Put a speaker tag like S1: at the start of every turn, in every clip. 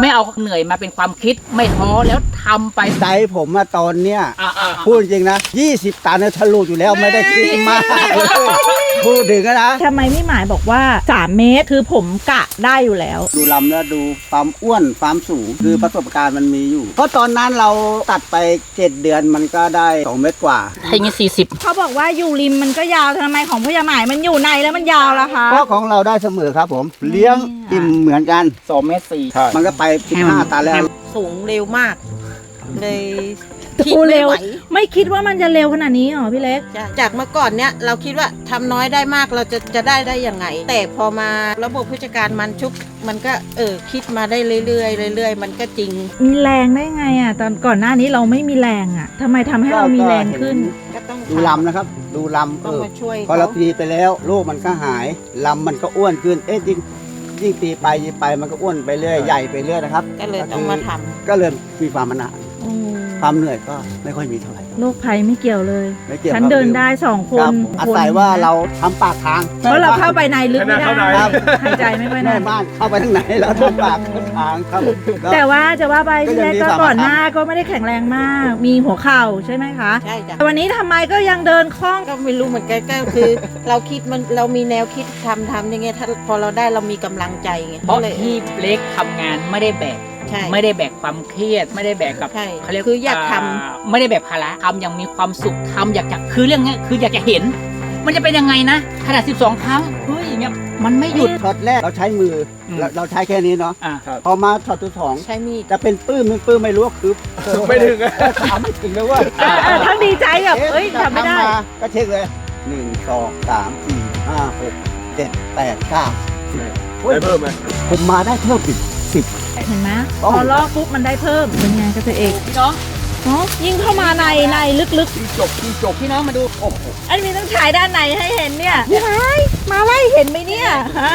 S1: ไม่เอาเหนื่อยมาเป็นความคิดไม่ท้อแล้วทำไป
S2: ใจผมอะตอนเนี้ย
S1: อ่าอ่า
S2: พูดจริงนะ 20 ตันเนี่ยทะลุอยู่แล้วไม่ได้คิดมากเลย พูดถึงอะนะ
S3: ทำไมไม่หมายบอกว่า 3 เมตรคือผมกะได้อยู่แล้ว
S2: ดูลำแล้วดูความอ้วนความสูงคือประสบการณ์มันมีอยู่ เพราะตอนนั้นเราตัดไป 7 เดือนมันก็ได้ 2 เมตรกว่า
S1: ถ้าอย่างนี้สี่สิบ
S3: เขาบอกว่าอยู่ริมมันก็ยาวทำไมของพญาหมายมันอยู่ในแล้วมันยาวล่ะคะ
S2: เพราะของเราได้เสมอครับผม เลี้ยงอิ่มเหมือนกัน
S1: สองเมตรสี่
S2: มันก็ไป15ตันแล้ว
S4: สูงเร็วมาก เลย คิด
S3: โอ้
S4: ไม่
S3: เร็ว
S4: ไหว
S3: ไม่คิดว่ามันจะเร็วขนาดนี้หรอพี่เล็ก
S4: จ้ะจากเมื่อก่อนเนี้ยเราคิดว่าทำน้อยได้มากเราจะจะได้ได้ยังไง แต่พอมาระบบผู้จัดการมันชุก มันก็เออคิดมาได้เรื่อยๆเรื่อยๆ มันก็จริง
S3: มีแรงได้ไงอะ ตอนก่อนหน้านี้เราไม่มีแรงอะทำไมทำให้เรามีแรงขึ้น
S4: ก็ต้อง
S2: ดูลำนะครับ ดูลำ
S4: ต้อง
S2: เออ
S4: มาช่วย
S2: พอเรา
S4: เขา
S2: ตีไปแล้วโรคมันก็หายลำมันก็อ้วนขึ้นเอ๊ะยิ่งยิ่งตีไปยิ่งไปมันก็อ้วนไปเรื่อยใหญ่ไปเรื่อยนะครับ
S4: ก็เลยต้องมาทำ
S2: ก็เลยมีความมันหนา ความเหนื่อยก็ไม่ค่อยมีเท่าไหร่
S3: โรคภัยไม่เกี่ยวเลย
S2: ไม่เกี่ยว
S3: ฉัน
S2: ครับ
S3: เดินได้สองค
S2: คนรับอาศัยว่าเราทำปากทาง
S3: เพราะเราเข้าไปในลึกไม่ได้
S5: เข้าใน
S2: ครับ
S3: หายใจไม่ค่อย
S2: แม่
S3: ได้
S2: บ้านเข้าไปทางไหนเราทำปากทางครับก็
S3: แต่ว่าจะว่าไปพี่เล็ก
S2: ก็ยังมี
S3: ก็ก่อน
S2: สามารถ
S3: หน้าก็ไม่ได้แข็งแรงมาก มีหัวเข่าใช่ไหมคะ
S4: ใช่จ้ะ
S3: แต่วันนี้ทำไมก็ยังเดินคล่อง
S4: ก็ไม่รู้เหมือนกันก็คือ เราคิดมันเรามีแนวคิดทำทำยังไงถ้าพอเราได้เรามีกำลังใจไง
S1: เพราะ
S4: ก็เลย
S1: ที่เล็กทำงานไม่ได้แบก
S4: ใช่
S1: ไม่ได้แบกความเครียด ไม่ได้แบกกับ
S4: ใช่
S1: เขาเรียก
S4: คืออยากทำา
S1: ไม่ได้แบกภาระทำอย่างมีความสุขทำอยากจะคือเรื่องเนี้ยคืออยากจะเห็น มันจะเป็นยังไงนะขนาด12 ครั้งเฮ้ยอย่างเงี้ยมันไม่หยุด
S2: ช็อตแรกเราใช้มืออ
S1: ม
S2: เราเราใช้แค่นี้เนาะ
S1: อ่า
S2: พอมาช็อตที่สอง
S4: ใช้มีด
S2: จะเป็นปื้มเป็นปื้มไม่รู้ว่าคือ
S5: ไม่ถึงอะ
S2: ทำไม่ถึงเลยว่า
S3: เออเออทั้งดีใจกับเอ้ยทำไม่ได้
S2: ก็เช็คเลยหนึ่งสองสามสี่ห้าหกเจ็ดแปดเก้าสิบเฮ้ย
S5: ได้เพิ่มไหม
S2: ผมมาได้เพิ่มอีกสิบ
S3: เห็นไหม
S2: ต้
S3: พ
S2: อง
S3: อลอกปุ๊บมันได้เพิ่มเป็นไงเกษตรเอก
S1: พี่น้อง
S3: เนาะยิ่งเข้ามาในในลึก
S1: ที่จบที่จบพี่น้องมาดู โอ้โห
S3: ๆ อันนี้ต้องฉายด้านในให้เห็นเนี่ยพี่ไม้มาไล่เห็นไหมเนี่ยฮะ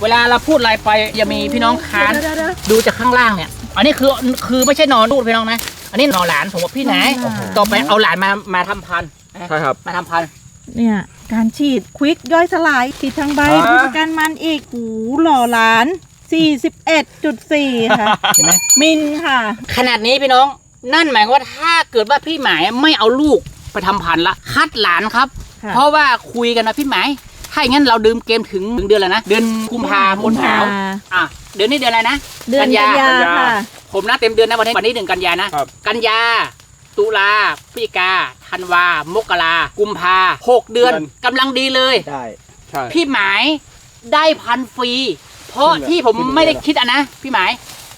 S1: เวลาเราพูดอะไรไปอย่ามีพี่น้องค้าน
S3: เดี๋ยวเดี๋ยว
S1: ดูจากข้างล่างเนี่ย อันนี้คือคือไม่ใช่นอนลูกพี่น้องนะ อันนี้นอนหลานผมบอกพี่ไหน
S3: โอ้โห
S1: ต่อไปเอาหลานมามาทำพันธุ์
S5: ใช่ครับ
S1: มาทำพันธุ์
S3: เนี่ยการฉีดควิกย่อยสลายฉีดทั้งใบ
S5: อ่า
S3: ผู้จัดการมันอีกหูหล่อหลาน 41.4 ค่ะ
S1: เห็นไหม
S3: มินค่ะ
S1: ขนาดนี้พี่น้อง นั่นหมายความว่าถ้าเกิดว่าพี่หมายไม่เอาลูกไปทำพันธุ์ละคัดหลานครับ
S3: ค่ะ
S1: เพราะว่าคุยกันนะพี่หมายถ้าอย่างนั้นเราดื่มเกมถึงถึงเดือนอะไรนะ เดือนกุมภาพันธ์หนาวอะเดือนนี้เดือนอะไรนะ
S3: เดือนกันยา
S5: กันยา
S3: ค่ะ
S1: ผมนะเต็มเดือนนะวันนี้วันนี้หนึ่งกันยานะ
S5: ครับ
S1: กันยา ตุลาพฤศจิกาธันวา มกรากุมภาหกเดือน
S5: เดือน
S1: กำลังดีเลย
S2: ได้
S5: ใช่
S1: พี่หมายได้พันฟรี เพราะ
S2: ขึ้นเลย
S1: ที่ผม
S2: ขึ้นเลย
S1: ไม่ได้คิดอะนะพี่หมาย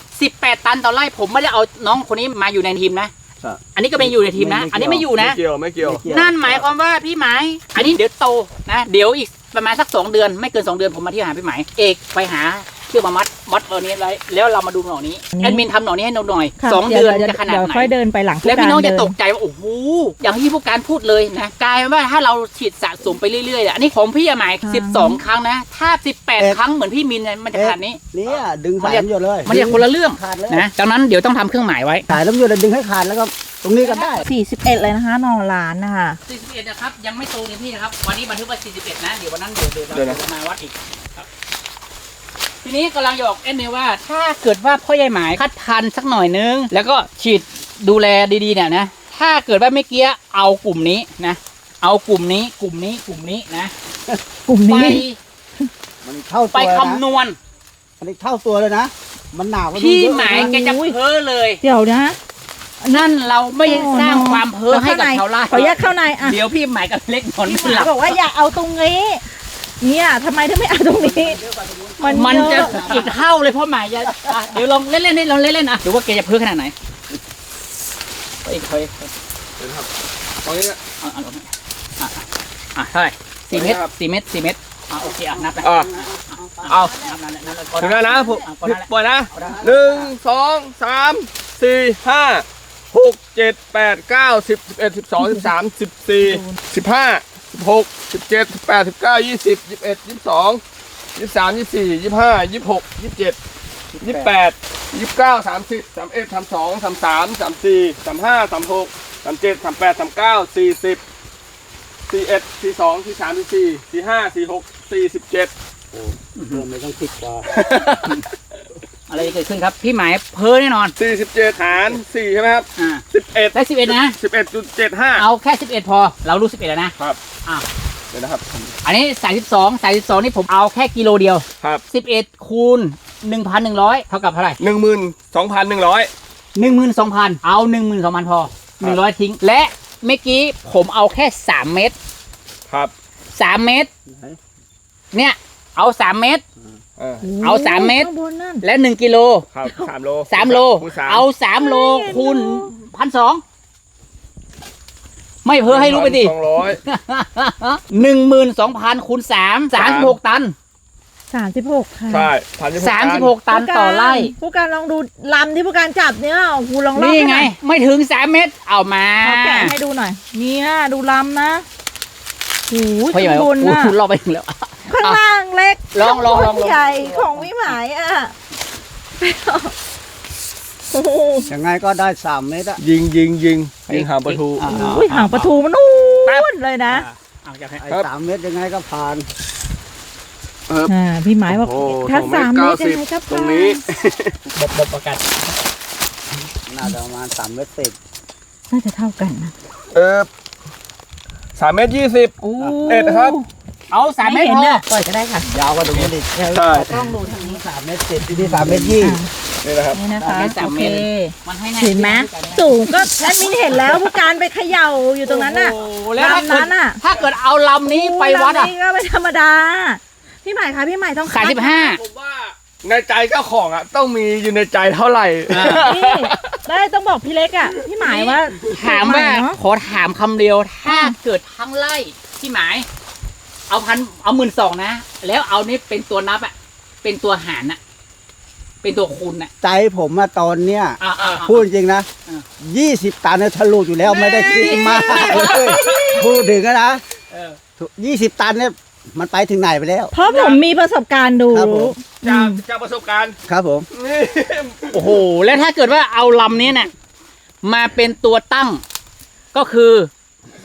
S1: 18 ตันต่อไร่ผมไม่ได้เอาน้องคนนี้มาอยู่ในทีมนะ
S2: ครับ
S1: อันนี้ก็ไม่อยู่ในทีมนะ
S2: ไม่ไม่
S1: อันนี้ไม่อยู่นะ
S5: ไม่เกี่ยวไม่เกี่ยว
S2: ไม่เกี่ยว
S1: นั่นหมายความว่าพี่หมาย อันนี้เดี๋ยวโตนะ เดี๋ยวอีกประมาณสักสองเดือน ไม่เกินสองเดือนผมมาที่หาพี่หมาย เอกไปหาเชือกมามัดมัดตัวนี้ไว้แล้วเรามาดูหน่อนี้
S3: นี่
S1: แอดมินทำหน่อนี้ให้หน่อย
S3: ค่ะ
S1: สองเดือน
S3: ยว
S1: จะขนาด
S3: เดี๋ยว
S1: ไหน
S3: ค่อยเดินไปหลังผู้
S1: แล้วพี่น้อง
S3: การ
S1: จะ
S3: เดิ
S1: ตกใจว่าโอ้โหอย่างที่ผู้การพูดเลยนะกลายเป็นว่าถ้าเราฉีดสะสมไปเรื่อยๆอะอันนี้ของพี่อะหมาย12 ครั้งนะ ถ้า 18 ครั้งเหมือนพี่มินเนี่ยมันจะขนาดนี้
S2: เนี่ยดึงสายน้ำหยดเลย
S1: มันจะคนละเรื่อง
S2: ขาดเลย
S1: นะดังนั้นเดี๋ยวต้องทำเครื่องหมายไว้
S2: สายน้ำหยดดึงให้ขาดแล้วก็ตรงนี้ก็ได้
S3: 41เลยนะคะนอหลานนะคะ
S1: 41 นะครับ ยังไม่โตเลยพี่นะครับ วันนี้บันทึกว่า41 นะ เดี๋ยววันนั้นเดี๋ยวเดี๋ยว
S5: เดี๋ยวนะ
S1: เราจะมาวัดอีกครับ ทีนี้กำลังจะบอกเอ็นเนยว่า ถ้าเกิดว่าพ่อใหญ่หมายคัดพันธุ์สักหน่อยนึง แล้วก็ฉีดดูแลดีๆเนี่ยนะ ถ้าเกิดว่าไม่เกี้ยเอากลุ่มนี้นะ เอากลุ่มนี้กลุ่มนี้กลุ่มนี้นะ
S3: กลุ่ม
S1: ไป
S3: นี้
S2: มันเข้า
S1: ไป
S2: ตัว
S1: คำ
S2: นะ
S1: นวณ
S2: อันนี้เข้าตัวเลยนะ มันหนาวกว่านี้
S1: พี่
S2: เยอะ
S1: หมาย
S2: นะ
S1: แกจะเพ้อเลย
S3: เดี๋ยวนะ
S1: นั่นเราไม่ได้สร้างความเพ้อให้กับชาวไร่
S3: ขอแยกเข้าในอะ
S1: เดี๋ยวพี่หมายกับเล็กนอน
S3: พี่
S1: ไม่
S3: ห
S1: ห
S3: มา
S1: ลับ
S3: บอกว่าอย่าเอาตรงนี้ เนี่ยทำไมถึงไม่เอาตรงนี้
S1: มัน
S3: เย
S1: จะ
S3: อ
S1: อีกเท่าเลยเพราะหมายจะอะเดี๋ยวลองเล่นๆได้ลองเล่นๆอะดูว่าแกจะเพ้อขนาดไหนไปอีกไปอีกไป
S5: ตรงนี้นะ
S1: อะอะอะอะเท่าไหร่สี่เมตร
S5: ครับ
S1: สี่เมตรสี่เมตรอะโอเคอะนับไป
S5: อะเอา
S1: นับนับนับนับ
S5: ถึงแล้วนะผม
S1: อ่พอ
S5: พี่
S1: แล้ว
S5: ปล่อยนะหนึ่งสองสามสี่ห้าหกเจ็ดแปดเก้าสิบสิบเอ็ดสิบสองสิบสามสิบสี่สิบห้า สิบหกสิบเจ็ดสิบแปดสิบเก้ายี่สิบยี่สิบเอ็ดยี่สิบสองยี่สิบสามยี่สิบสี่ยี่สิบห้ายี่สิบหกยี่สิบเจ็ดยี่สิบแปดยี่สิบเก้าสามสิบสามเอ็ดสามสองสามสามสามสี่สามห้าสามหกสามเจ็ดสามแปดสามเก้าสี่สิบสี่เอ็ดสี่สองสี่สามสี่สี่สี่ห้าสี่หกสี่สิบเจ็ด
S2: เริ่มไม่ต้องคิดกว่า
S1: อะไรจะเกิดขึ้นครับ พี่หมายเพ้อแน่นอน
S5: สี่สิบเจ็ดหารสี่ใช่ไหมครับ
S1: อ่า
S5: สิบเอ็ด
S1: ได้สิบเอ็ดนะ
S5: สิบเอ็ดจุดเจ็ดห้า
S1: เอาแค่สิบเอ็ดพอ เรารู้สิบเอ็ดแล้วนะ
S5: ครับ
S1: อ้าว
S5: เดี๋ยวนะครับ
S1: อันนี้สายสิบสองสายสิบสองนี่ผมเอาแค่กิโลเดียว
S5: ครับ
S1: สิบเอ็ดคูณหนึ่งพันหนึ่งร้อยเท่ากับเท่าไหร่
S5: หนึ่งหมื่นสองพันหนึ่งร้อย
S1: หนึ่งหมื่นสองพันเอาหนึ่งหมื่นสองพันพอหนึ่งร้อยทิ้ง และเมื่อกี้ผมเอาแค่สามเม็ด
S5: ครับ
S1: สามเม็ดเนี่ย เอาสามเม็ด
S5: เออ
S1: เอาสามเม็ด
S3: ข้างบนนั่น
S1: และหนึ่งกิโล
S5: ครับสามโล
S1: สามโล
S5: คูณสาม
S1: เอาสามโลคูณพันสองไม่เพ้อให้รู้ไปดิ
S5: สองร้อย
S1: หนึ่งหมื่นสองพันคูณสามสามสิบหกตัน
S3: สามสิบหกค่ะ
S5: ใช่พัน
S1: สามสิบหกตันต่อไร่
S3: ผู้การลองดูลำที่ผู้การจับเนี่ยกูลองลอก
S1: นี่
S3: ให้
S1: ไง
S3: หอย
S1: ไม่ถึงสามเม็ดเอามา
S3: เอาแกะให้ดูหน่อย เนี่ยดูลำนะโอ้ย
S1: เพราะอย่างไร
S3: ข้างบนน่ะ
S1: คุณรอบไปถึงแล้ว
S3: ข้างล่างเล็ก
S1: ลองลองลองลอง
S3: ข้าบนใหญ่ของวิหมายอะโอ้โห
S2: ยังไงก็ได้สามเมตรอะ
S5: ยิงยิงยิงยิงหางประตู
S1: อ่า
S3: อุ้ยหางประตูมันนู่นเลยนะ
S1: เอาจากให้
S2: ไอ้
S5: ครับ
S2: สามเมตรยังไงก็ผ่าน
S3: อ่าพี่หมายบอก
S5: โอ้โห
S3: ถ้า
S5: สอง
S3: สาม
S5: เม
S3: เม
S5: ต
S3: ต
S5: ร
S3: รยังไงก็
S5: ตรงนี้
S1: บบบบประกัน
S2: น่าจะประมาณสามเมตรสิบ
S3: น่าจะเท่ากันนะ
S5: เออสามเมตรยี่สิบ
S3: โอ้
S5: เอ็ดครับ
S1: เอาสามเม็ด
S3: ไห็น
S1: พอ
S3: เนี่ยปล่อยก็ได้ค่ะ
S2: ยาวกว่าตรงนี้ดิ
S5: ใช่
S1: กล้องดูทางนี้
S2: สามเมตรสิบที่นี่สามเมตรยี่
S5: นี่นะครับ
S3: นี่นะคะ
S1: ได้สาม
S3: โอ
S1: เม
S3: เค
S1: ตรมันให้แน่
S3: เห็นไหมสูงก็แอดมินเห็นแล้วผู้การไปเขย่าอยู่ตรงนั้นน่ะ
S1: โอ้โหแล้วถ้า
S3: ลำ
S1: เกิ
S3: นั้
S1: ด
S3: นน่ะ
S1: ถ้าเกิดเอาลำนี้ไปวัดอะ
S3: ลำนี้ก็ไม่ธรรมดา พี่ใหม่คะพี่ใหม่ต้อง
S1: สามสิบห้า
S5: ผมว่าในใจเจ้าของอะต้องมีอยู่ในใจเท่าไหร่
S1: อ่า
S3: นี่ได้ต้องบอกพี่เล็กอะพี่หมายว่า
S1: ถามว่า
S3: ใหเนอะ
S1: ขอถามคำเดียวถ้าเกิดทั้งไร่ที่หมาย เอาพันเอาหมื่นสองนะ แล้วเอานี่เป็นตัวนับอะเป็นตัวหารอะเป็นตัวคูณอะ
S2: ใจผมอะตอนเนี้ย
S1: อ่าอ่า
S2: พูดจริงนะ
S1: อ่า
S2: ยี่สิบตันเนี่ยทะลุอยู่แล้วไม่ได้คิดมากเลยพูดถึงอะนะ
S1: เออ
S2: ยี่สิบตันเนี่ยมันไปถึงไหนไปแล้ว
S3: เพราะผมมีประสบการณ์ดู
S2: ครับผม
S5: จากจากประสบการณ์
S2: ครับผม
S5: นี่
S1: โอ้โห แล้วถ้าเกิดว่าเอาลำนี้เนี่ยมาเป็นตัวตั้งก็คือ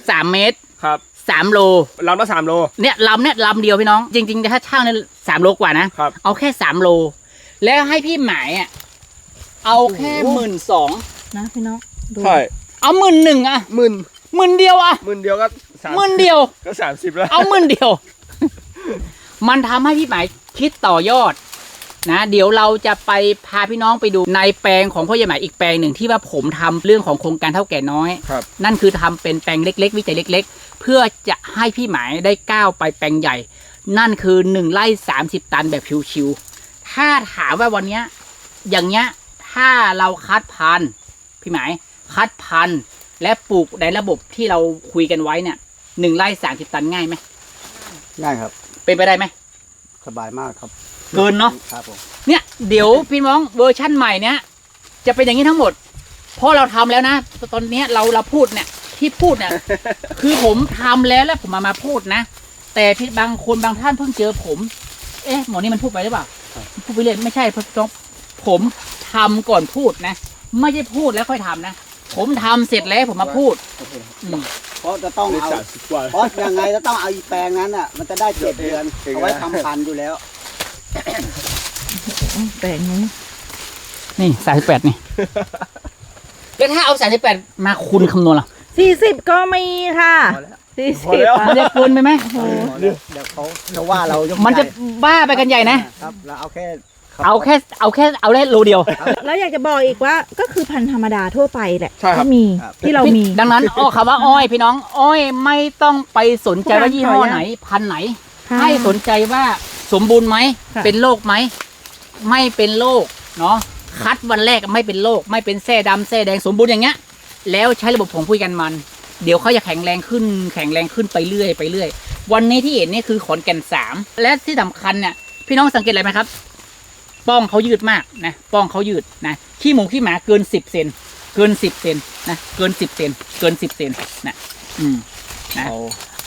S1: สามเมตร
S5: ครับ
S1: สามโล
S5: ลำละสามโล
S1: เนี่ยลำเนี่ยลำเดียวพี่น้อง จริงๆถ้าช่างเนี่ยสามโลกว่านะ
S5: ครับ
S1: เอาแค่สามโล แล้วให้พี่หมายอะเอาแค่หมื่นสอง
S3: นะพี่น้องดู
S5: ใช่
S1: เอาหมื่นหนึ่งอะ
S5: หมื่น
S1: หมื่นเดียวอะ
S5: หมื่นเดียวก็สาม
S1: หมื่นเดียว
S5: ก็สามสิบแล้ว
S1: เอาหมื่นเดียว มันทำให้พี่หมายคิดต่อยอด นะเดี๋ยวเราจะไปพาพี่น้องไปดูในแปลงของพ่อใหญ่หมายอีกแปลงหนึ่งที่ว่าผมทำเรื่องของโครงการเท่าแก่น้อย
S5: ครับ
S1: นั่นคือทำเป็นแปลงเล็ก ๆ วิจัยเล็ก ๆ เพื่อจะให้พี่หมายได้ก้าวไปแปลงใหญ่ นั่นคือหนึ่งไร่สามสิบตันแบบชิวๆถ้าถามว่าวันเนี้ยอย่างเงี้ยถ้าเราคัดพันธุ์พี่หมายคัดพันธุ์และปลูกในระบบที่เราคุยกันไว้เนี่ยหนึ่งไร่สามสิบตันง่ายไหม
S2: ง่ายครับ
S1: เป็นไปได้ไหม
S2: สบายมากครับ
S1: เกินเนอะ
S2: ครับผม
S1: เนี่ยเดี๋ยวพี่น้องเวอร์ชั่นใหม่เนี้ยจะเป็นอย่างนี้ทั้งหมด เพราะเราทำแล้วนะ ตอนเนี้ยเราเราพูดเนี่ยที่พูดเนี่ยคือผมทำแล้วแล้วผมมามาพูดนะ แต่พี่บางคนบางท่านเพิ่งเจอผม เอ๊ะหมอนี่มันพูดไปหรือเปล่าพูดไปเรื่อยไม่ใช่เพราะต้องผมทำก่อนพูดนะ ไม่ใช่พูดแล้วค่อยทำนะ ผมทำเสร็จแล้วผมมาพูดอืม
S2: เพราะจะต้อง
S5: ได้
S2: เอา
S5: สามสิบกว่า
S2: เพราะยังไงจะต้องเอาอีแปลงนั้นอะ มันจะได้เจ็ดเดือน
S5: เก่งนะ
S2: เอาไว้ทำพันธุ์อยู่แล้ว
S3: แปลงนี้
S1: นี่สามสิบแปดนี่ แล้วถ้าเอาสามสิบแปดมาคูณคำนวณล่ะ
S3: สี่สิบก็มีค่ะ
S2: พอแล้ว
S3: สี่
S5: พอ
S3: สิบ
S5: แล้ว
S1: มันจะเกินไปไหม
S2: เดี๋ยวเดี๋ยวเขาจะว่าเรายก
S1: มันจะ
S2: ใหญ่
S1: บ้าไปกันใหญ่นะ
S2: ครับเราเอาแค่
S1: เอาแค่เอาแค่เอาได้โลเดียว
S3: แล้วอยากจะบอกอีกว่าก็คือพันธุ์ธรรมดาทั่วไปแหละ
S5: ใช่ครับ
S3: ที่มีที่เรามี
S1: ดังนั้นอ้อคำว่าอ้อยพี่น้อง อ้อยไม่ต้องไปสนใจว่ายี่ห้อไหน พันธุ์ไหน
S3: ค่ะ
S1: ให้สนใจว่า สมบูรณ์ไหม
S3: ค่ะ
S1: เป็นโรคไหม ไม่เป็นโรคเนาะคัดวันแรกไม่เป็นโรคไม่เป็นแส้ดำแส้แดงสมบูรณ์อย่างเงี้ย แล้วใช้ระบบผงคุยกันมัน เดี๋ยวเขาจะแข็งแรงขึ้น แข็งแรงขึ้นไปเรื่อยไปเรื่อย วันนี้ที่เห็นนี่คือขอนแก่นสามและที่สำคัญเนี่ยพี่น้องสังเกตอะไรไหมครับ ป้องเขายืดมากนะป้องเขายืดนะขี้หมูขี้หมาเกินสิบเซนเกินสิบเซนนะเกินสิบเซนเกินสิบเซนนะอืม นะ
S5: เอา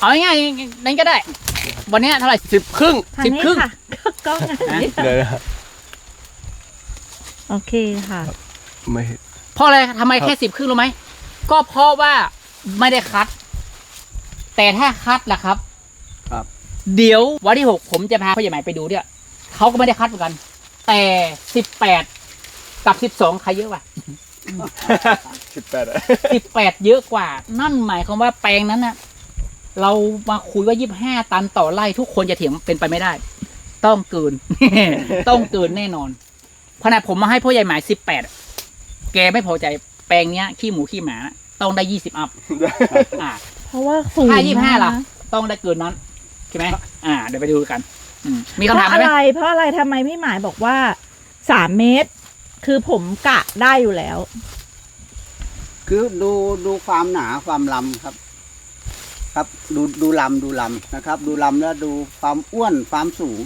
S1: เอาง่ายๆนั้นก็ได้ วันเนี้ยเท่าไหร่
S5: สิบครึ่ง
S3: ทาง
S1: สิบ
S3: นี้
S1: ครึ่ง
S3: ค่ะ กล้องอันนี้
S5: เดี๋ยวนะ
S3: โอเคค่ะ
S5: ไม่
S1: เพราะอะไรทำไม
S5: ครับ
S1: แค่สิบครึ่งรู้ไหม ก็เพราะว่าไม่ได้คัด แต่ถ้าคัดล่ะครับ
S2: ครับ
S1: เดี๋ยววันที่หกผมจะพาพ่อใหญ่ใหม่ไปดูเนี่ยเขาก็ไม่ได้คัดเหมือนกัน แต่สิบแปดกับสิบสองใครเยอะกว่า
S5: สิบแปดอะ
S1: สิบแปดเยอะกว่า นั่นหมายความว่าแปลงนั้นน่ะ เรามาคุยว่ายี่ห้าตันต่อไร่ทุกคนจะเถียงเป็นไปไม่ได้ ต้องเกิน ต้องเกินแน่นอนขนาดผมมาให้พ่อใหญ่หมายสิบแปดแกไม่พอใจแปลงเนี้ย ขี้หมูขี้หมานะต้องได้ยี่สิบอัพอ่า
S3: เพราะว่าสูง
S1: ถ้ายี่ห้า
S3: นะ
S1: ล่ะ ต้องได้เกินนั้นใช่ไหมอ่า เดี๋ยวไปดูกันอืมมี
S3: เพ
S1: คำถาม
S3: ราะ
S1: ไหม
S3: อะไรเพราะอะไรทำไมพี่หมายบอกว่าสามเมตร คือผมกะได้อยู่แล้ว
S2: คือดูดูความหนาความลำครับ ครับดูดูลำดูลำนะครับ ดูลำแล้วดูความอ้วนความสูง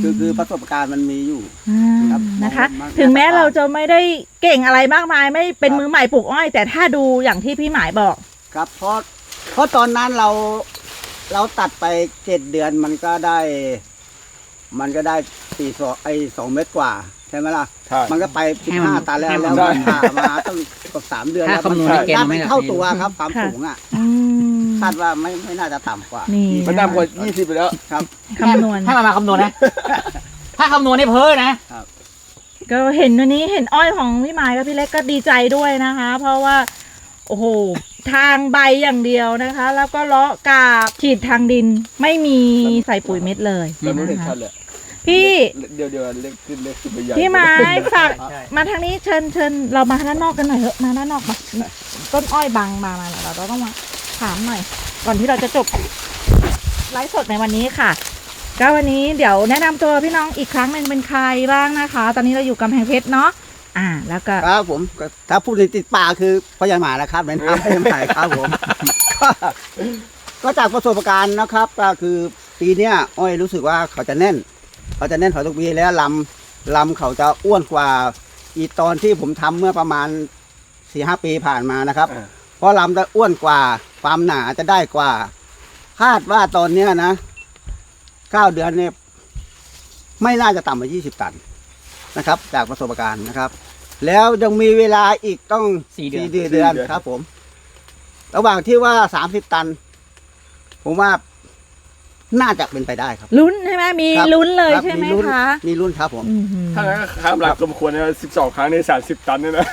S2: คือคือประสบการณ์มันมีอยู่
S3: อ่า
S2: ครับ
S3: นะคะ
S2: มัน
S3: ถึงแม้
S2: มัน
S3: เราจะไม่ได้เก่งอะไรมากมาย ไม่เป็น
S2: ครับ
S3: มือใหม่ปลูกอ้อย แต่ถ้าดูอย่างที่พี่หมายบอก
S2: ครับ เพราะเพราะตอนนั้นเราเราตัดไปเจ็ดเดือนมันก็ได้ มันก็ได้สี่สองไอสองเมตรกว่าใช่ไหมล่ะ
S5: ใช่
S2: มันก็ไปสิบ
S1: ให้มัน
S2: ห้าตันแล้ว
S1: ให้มั
S2: แล้
S1: น
S2: ว
S5: ได้
S2: มันผ่ามาต้องกว่าสามเดือน
S1: ถ้า
S2: แล้ว
S1: คำนวณ
S2: มั
S1: ในเกณฑ์
S2: ได้
S1: ไม่
S2: เป็น
S1: ได้
S2: เท่าตัวครับความ
S3: ค่ะ
S2: สูงอะ
S3: อืม
S2: คาดว่าไม่ไม่น่าจะต่ำกว่า
S3: นี่
S5: มันต่ำกว่ายี่สิบไปแล้ว
S2: ครับ
S3: คำนวณ
S1: ถ้ามามาคำนวณนะ ถ้าคำนวณนี่เพ้อนะ
S3: ก็เห็นวันนี้เห็นอ้อยของพี่หมายกับพี่เล็กก็ดีใจด้วยนะคะ เพราะว่า โอ้โห ทางใบอย่างเดียวนะคะ แล้วก็เลาะกาบฉีดทางดินไม่มีใส่ปุ๋ยเม็ดเลย
S5: ตอนนู้นเห็น
S3: นะคะ
S5: ชัดเลย
S3: พี่
S5: เดี๋ยวเดี๋ยวเล็กขึ้นเล็กขึ้นไปใหญ่
S3: พี่ไม้ฝากมาทางนี้เชิญเชิญเรามาด้านนอกกันหน่อยเถอะมาด้านนอกมาต้นอ้อยบังมามาเราเราต้องมาถามหน่อย ก่อนที่เราจะจบไลฟ์สดในวันนี้ค่ะก็วันนี้เดี๋ยวแนะนำตัวพี่น้องอีกครั้งหนึ่งเป็นใครบ้างนะคะ ตอนนี้เราอยู่กำแพงเพชรเนาะอ่า แล้วก็
S2: ครับผมถ้าพูดในติดปากคือพยาหมาแล้วครับเป็นน้ำพยาหมาครับผมก็ก็จากประสบการณ์นะครับ ก็คือปีเนี้ยอ้อยรู้สึกว่าเขาจะแน่น เขาจะแน่นเขาทุกปีแล้วลำลำเขาจะอ้วนกว่า อีตอนที่ผมทำเมื่อประมาณสี่ห้าปีผ่านมานะครับ
S5: อ่า
S2: เพราะลำจะอ้วนกว่าความหนาจะได้กว่า คาดว่าตอนเนี้ยนะเก้าเดือนเนี่ยไม่น่าจะต่ำกว่ายี่สิบตันนะครับ จากประสบการณ์นะครับ แล้วยังมีเวลาอีกต้อง
S1: สี่เดือน
S2: สี่เดือนครับผม ระหว่างที่ว่าสามสิบตัน ผมว่า น่าจะเป็นไปได้ครับ
S3: ลุ้นใช่ไหมมี
S2: ครับ
S3: ลุ้นเลย
S2: รับ
S3: ใช่ไหม
S2: รุ่น
S3: คะ
S2: มีรุ่นครับผม
S3: อื้อหือ
S5: ถ้างั้นก็ข้ามหลักสมควรนะสิบสองครั้งในสามสิบตันเนี่ยนะ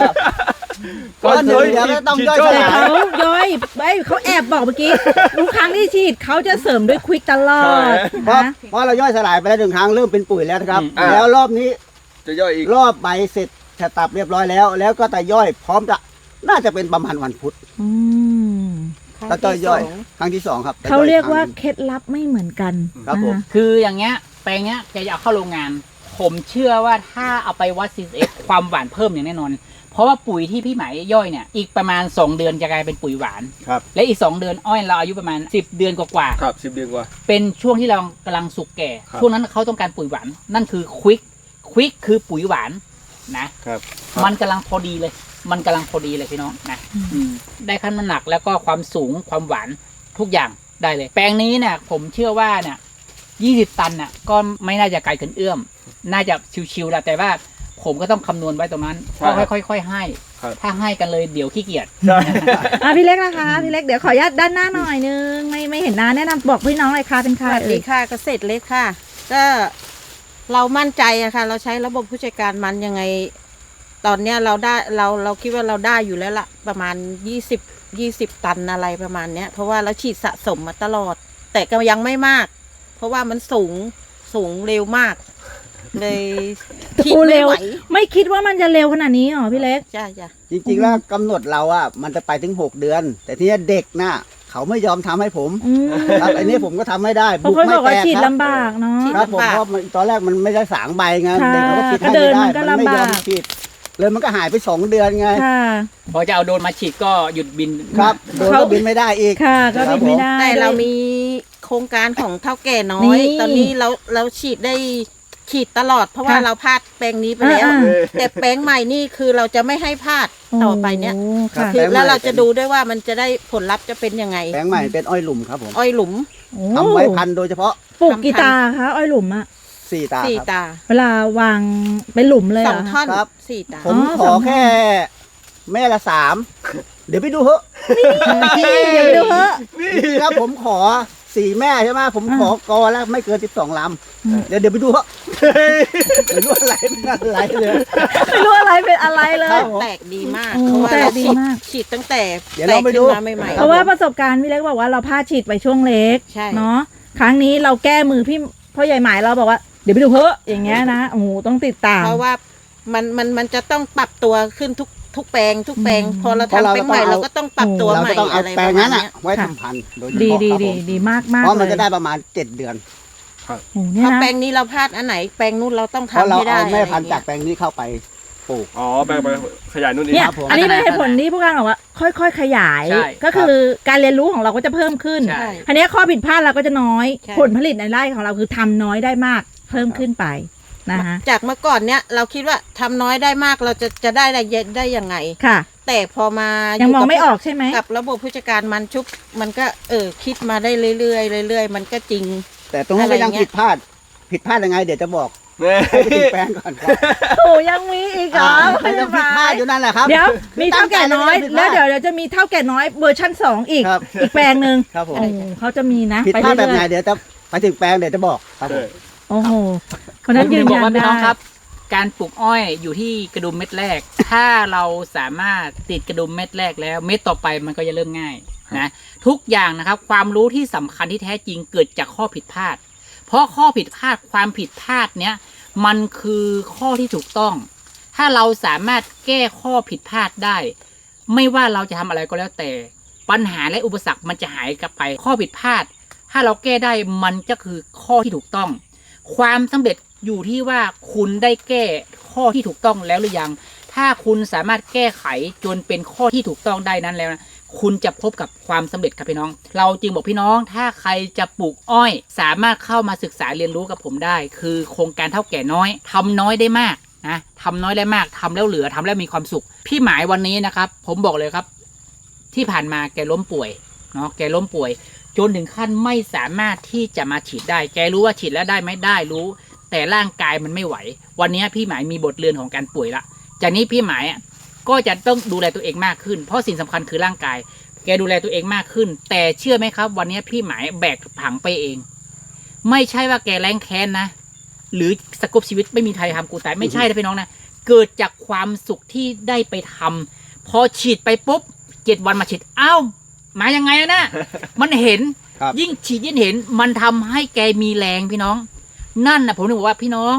S2: ก็เดี๋ยวเดี๋ยวก็ต้องย่อยส
S3: แต่
S2: ลาย
S3: เขาย้อยเอ้ยเขาแอบบอกเมื่อกี้ทุกครั้งที่ฉีดเขาจะเสริมด้วยควิกตลอด
S2: เพราะ
S3: นะ
S2: เพราะเราย่อยสลายไปแล้วหนึ่งครั้งเริ่มเป็นปุ๋ยแล้วนะครับ
S5: อืม
S2: แล้วรอบนี้
S5: จะย่อยอีก
S2: รอบใบเสร็จจะตับเรียบร้อยแล้ว แล้วก็แต่ย่อยพร้อมจะน่าจะเป็นประมาณวันพุธ
S3: อืม
S2: แล้วก็ย่อยครั้งที่สองครับ
S3: เขาเรียกว่า
S2: คง
S3: เคล็ดลับไม่เหมือนกัน
S2: ครับผม
S3: นะะ
S1: คืออย่างเงี้ยแปลงเนี้ยแกจะเอาเข้าโรงงาน ผมเชื่อว่าถ้าเอาไปวัด CSS ความหวานเพิ่มอย่างแน่นอน เพราะว่าปุ๋ยที่พี่หมายย่อยเนี่ยอีกประมาณ 2 เดือนจะกลายเป็นปุ๋ยหวาน
S5: ครับ
S1: และอีก 2 เดือนอ้อยเราอายุประมาณ 10 เดือนกว่าๆ
S5: ครับสิบเดือนกว่า
S1: เป็นช่วงที่เรากำลังสุกแก่
S5: ครับ
S1: ช่วงนั้นเขาต้องการปุ๋ยหวาน นั่นคือควิกควิกคือปุ๋ยหวานนะครับ มันกำลังพอดีเลย มันกำลังพอดีเลยพี่น้องนะอืมได้ขั้นน้ำหนักแล้วก็ความสูงความหวานทุกอย่างได้เลย แปลงนี้เนี่ยผมเชื่อว่าเนี่ยยี่สิบตันน่ะก็ไม่น่าจะไกลเกินเอื้อม น่าจะชิวๆแหละแต่ว่าผมก็ต้องคำนวณไว้ตรงนั้น
S5: ใช่
S1: ก็ค่อยๆให้
S5: ครับ
S1: ถ้าให้กันเลยเดี๋ยวขี้เกียจ
S5: ใช่
S3: อะพี่เล็กนะคะ พี่เล็กเดี๋ยวขออนุญาตด้านหน้าหน่อยนึง ไม่ไม่เห็นหน้าแนะนำบอกพี่น้องเลยค่ะเป็นใค
S4: ส
S3: ร
S4: วัส
S3: เอ่
S4: ดี
S3: ย
S4: ค่ะเกษตรเล็กค่ะ ก็เรามั่นใจอะค่ะ เราใช้ระบบผู้จัดการมันยังไง ตอนเนี้ยเราได้เราเราคิดว่าเราได้อยู่แล้วล่ะประมาณยี่สิบยี่สิบตันอะไรประมาณเนี้ยเพราะว่าเราฉีดสะสมมาตลอด แต่ก็ยังไม่มาก เพราะว่ามันสูงสูงเร็วมาก เลยฉีด
S3: โอ้
S4: ไม่
S3: เร็ว
S4: ไหว
S3: ไม่คิดว่ามันจะเร็วขนาดนี้หรอพี่เล็ก
S4: จ้าจ้า
S2: จริงๆแล้วกำหนดเราอะมันจะไปถึงหกเดือน แต่ทีนี้เด็กน่ะ เขาไม่ยอมทำให้ผม
S3: อืม
S2: ครับอันนี้ผมก็ทำไม่ได้
S3: เพราะคน
S2: ไม่
S3: บอกว่า
S2: แตก
S3: ฉีด
S2: ครับ
S3: ลำบากเนาะ
S2: ครับผมเพราะมันตอนแรกมันไม่ได้สางใบไง
S3: ค่ะ
S2: เด็กเขาก็ปิดให้
S3: ก็เดิ
S2: ไม่
S3: น
S2: ได้
S3: มันก็
S2: มันไม่ยอม
S3: ลำบาก
S2: ฉีด เลยมันก็หายไปสองเดือนไง
S3: ค่ะ
S1: พอจะเอาโดรนมาฉีดก็หยุดบิน
S2: ครับโดนก็บินไม่ได้อีก
S3: ค่ะก็บินไม่ได้
S4: แต่เรา
S3: ด้วย
S4: มีโครงการของเท่าแก่น้อย
S3: นี่
S4: ตอนนี้เราเราฉีดได้ฉีดตลอด เพราะว่า
S3: ค่ะ
S4: เราพลาดแปลงนี้ไปแล้ว
S3: อ่า
S4: แต่แปลงใหม่นี่คือเราจะไม่ให้พลาดต่อไปเนี้ย
S3: โอ้
S2: ครับ
S3: ค่ะ
S4: คือ
S2: แปลงใหม่
S4: แล้วเราจะดูด้วยว่ามันจะได้ผลลัพธ์จะเป็นยังไง
S2: แปลงใหม่เป็นอ้อยหลุมครับผม
S4: อ้อยหลุม
S3: โอ้
S2: ทำไว้พันโดยเฉพาะ
S3: ปลูกกี่ตาคะอ้อยหลุมอะ
S2: สี่ตา
S4: สี่
S2: ครับ
S4: ตา
S3: เวลาวางเป็นหลุมเลย
S4: ส
S3: เหร
S4: อง
S3: อ
S4: ท่อน
S2: ครับ
S4: สี่ตา
S2: ผม
S3: อ๋อ
S2: ข
S3: ส
S2: อ
S3: อง
S2: แค่แม่ละสามเดี๋ยวไปดูเถอะ
S3: เดี๋ยวไปดูเถอะ
S2: จริงๆครับผมขอสี่แม่ใช่ไหมผม
S3: อ่า
S2: ขอกอแล้วไม่เกินสิบสองล
S3: อืมำ
S2: เดี๋ยวเดี๋ยวไปดูว่าไม่รู้อะไรเป็นอะไรเลย
S3: ไม่รู้อะไรเป็นอะไรเล
S2: ครั
S3: ย
S2: บผม
S4: แตกดีมาก
S3: โอ้
S4: เพราะว่า
S3: แตก
S4: เรา
S3: ดี
S4: ฉีด
S3: มาก
S4: ฉีดตั้งแต่
S2: เดี๋ยว
S4: แต
S2: เรา
S4: ก
S2: ไป
S4: ขึ้
S2: ดู
S4: นมาใหม่
S3: เพราะว่าประสบการณ์พี่เล็กบอกว่าเราพลาดฉีดไปช่วงเล็ก
S4: ใช่
S3: เนาะครั้งนี้เราแก้มือพี่พ่อใหญ่หมายเราบอกว่า เดี๋ยวไปดูเพอะอย่างเงี้ยนะโอ้โหต้องติดตาม
S4: เพราะว่ามันมันมันจะต้องปรับตัวขึ้นทุกทุกแปลงทุกแปลง
S3: อืม
S4: พอเรา
S2: เพราะ
S4: ทำ
S2: เรา
S4: แปลงใหม่
S2: ต้องเอา
S4: เราก็ต้องปรับตัว
S2: เรา
S4: ให
S2: ก็
S4: ม่
S2: ต้องเอา
S4: อะไร
S2: แปล
S4: ป
S2: ง
S4: ระมา
S2: นั้
S4: ณ
S2: น
S4: เนี้
S2: อะ
S4: ย
S2: ไว้
S3: ค่ะ
S2: ทำพันธุ์โดยเฉ
S3: ดี
S2: พาะ
S3: ดี
S2: ครับ
S3: ดี
S2: ผม
S3: ดีมากมาก
S2: เพราะมัน
S3: เล
S2: จะ
S3: ย
S2: ได้ประมาณเจ็ดเดือน
S3: โอ้โหเนี่
S4: เพ
S3: ย
S4: ราะ
S3: นะ
S4: แปลงนี้เราพลาดอันไหน แปลงนู้นเราต้อง
S2: เพราะ
S4: ทำ
S2: เรา
S4: ให้ได้
S2: เอาแม่
S4: อะไร
S2: พันธุ์จาก
S4: เงี้ย
S2: แปลงนี้เข้าไปปลูก
S5: อ๋อไปไปขยายนู่นนี่
S3: เนี่ย
S2: ครับผม
S3: อันนี้เป็นเหตุผลที่ผู้การบอกว่า ค่อย ๆ ขยาย
S1: ใช่
S3: ก็คือการเรียนรู้ของเราก็จะเพิ่มขึ้น
S1: ใช่
S4: ใช่
S3: อันนี้ข้อผิดพลาดเราก็จะน้อย
S4: ใช่
S3: ผลผลิตในไร่ของเราคือทำน้อยได้มาก เพิ่มขึ้นไปนะคะ
S4: จากเมื่อก่อนเนี้ยเราคิดว่าทำน้อยได้มากเราจะจะได้ได้เยอะได้ยังไง
S3: ค่ะ
S4: แต่พอมา
S3: ยังมอง
S4: กับ
S3: ไม่ออกใช่ไหม
S4: กับระบบผู้จัดการมันชุบมันก็เออคิดมาได้เรื่อยๆเรื่อยๆ มันก็จริง
S2: แต่ตรงนั้นก็ยัง
S4: อะไรเงี้ย
S2: ผิดพลาด ผิดพลาดยังไง เดี๋ยวจะบอก
S5: เนี่ย
S2: ให้ไปถึงแปลงก่อนครับ
S3: โอ้ยังมีอีกเหรอ
S2: มันยังผิดพลาดอยู่นั่นแหละครับ
S3: เดี๋ยวมีเท่าแก่น้อย
S2: ตั้งใจ
S3: แล้ว
S2: จะ
S3: เดี๋ยวเดี๋ยวจะมีเท่าแก่น้อยเวอร์ชั่นสองอีก
S2: ครับ
S3: อีกแปลงหนึ่ง
S2: ครับผม
S3: โอ้เขาจะมีนะ
S2: ผิด
S3: ไป
S2: พลาดแบบ
S3: เรื่
S2: ไหน
S3: อย
S2: เดี๋ยวจะไปถึงแปลงเดี๋ยวจะบอกครับผม
S3: ๆ โอ้โหคนนั้น
S1: ผม
S3: ยื
S1: ถึ
S3: น
S1: งบอ
S3: ยั
S1: ก
S3: น
S1: ว่าพี่
S3: ได้
S1: น้องครับ การปลูกอ้อยอยู่ที่กระดุมเม็ดแรก ถ้าเราสามารถติดกระดุมเม็ดแรกแล้ว เม็ดต่อไปมันก็จะเริ่มง่ายนะทุกอย่างนะครับ ความรู้ที่สำคัญที่แท้จริงเกิดจากข้อผิดพลาด เพราะข้อผิดพลาดความผิดพลาดเนี้ยมันคือข้อที่ถูกต้อง ถ้าเราสามารถแก้ข้อผิดพลาดได้ ไม่ว่าเราจะทำอะไรก็แล้วแต่ ปัญหาและอุปสรรคมันจะหายกลับไป ข้อผิดพลาด ถ้าเราแก้ได้มันก็คือข้อที่ถูกต้อง ความสำเร็จอยู่ที่ว่าคุณได้แก้ข้อที่ถูกต้องแล้วหรือยัง ถ้าคุณสามารถแก้ไขจนเป็นข้อที่ถูกต้องได้นั้นแล้วนะคุณจะพบกับความสำเร็จครับพี่น้อง เราจึงบอกพี่น้อง ถ้าใครจะปลูกอ้อย สามารถเข้ามาศึกษาเรียนรู้กับผมได้ คือโครงการเท่าแก่น้อยทำน้อยได้มากนะทำน้อยได้มากทำแล้วเหลือทำแล้วมีความสุข พี่หมายวันนี้นะครับ ผมบอกเลยครับ ที่ผ่านมาแกล้มป่วยเนาะแกล้มป่วย จนถึงขั้นไม่สามารถที่จะมาฉีดได้ แกรู้ว่าฉีดแล้วได้ไหม่ได้รู้ แต่ร่างกายมันไม่ไหว วันนี้พี่หมายมีบทเรียนของการป่วยละจากนี้พี่หมายก็จะต้องดูแลตัวเองมากขึ้น เพราะสิ่งสำคัญคือร่างกาย แกดูแลตัวเองมากขึ้น แต่เชื่อไหมครับ วันนี้พี่หมายแบกผังไปเอง ไม่ใช่ว่าแกแรงแค้นนะ หรือสกบชีวิตไม่มีใครทำกูตายไม่ใช่นะพี่น้องนะ เกิดจากความสุขที่ได้ไปทำพอฉีดไปปุ๊บเจ็ดวันมาฉีดอ้าว มายังไงอะนะ มันเห็น
S2: ครับ
S1: ยิ่งฉีดยิ่งเห็น มันทำให้แกมีแรงพี่น้อง นั่นนะผมถึงบอกว่าพี่น้อง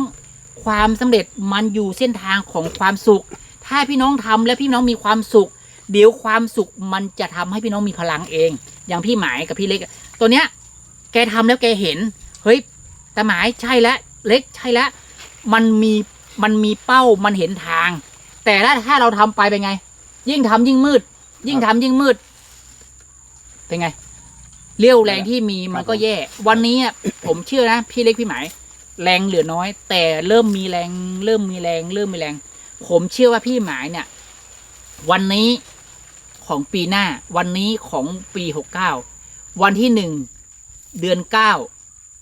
S1: ความสำเร็จมันอยู่เส้นทางของความสุข ถ้าพี่น้องทำแล้วพี่น้องมีความสุข เดี๋ยวความสุขมันจะทำให้พี่น้องมีพลังเอง อย่างพี่หมายกับพี่เล็กอะตัวเนี้ย แกทำแล้วแกเห็น เฮ้ยแต่หมายใช่แล้วเล็กใช่แล้วมันมีมันมีเป้ามันเห็นทาง แต่ถ้าถ้าเราทำไปเป็นไง ยิ่งทำยิ่งมืด ยิ่งทำยิ่งมืด เป็นไง เรี่ยวแรงที่มีมันก็แย่ วันนี้อะผมเชื่อนะ พี่เล็กพี่หมาย แรงเหลือน้อย แต่เริ่มมีแรง เริ่มมีแรง เริ่มมีแรง ผมเชื่อว่าพี่หมายเนี่ย วันนี้ของปีหน้า วันนี้ของปีหกเก้าวันที่หนึ่งเดือนเก้า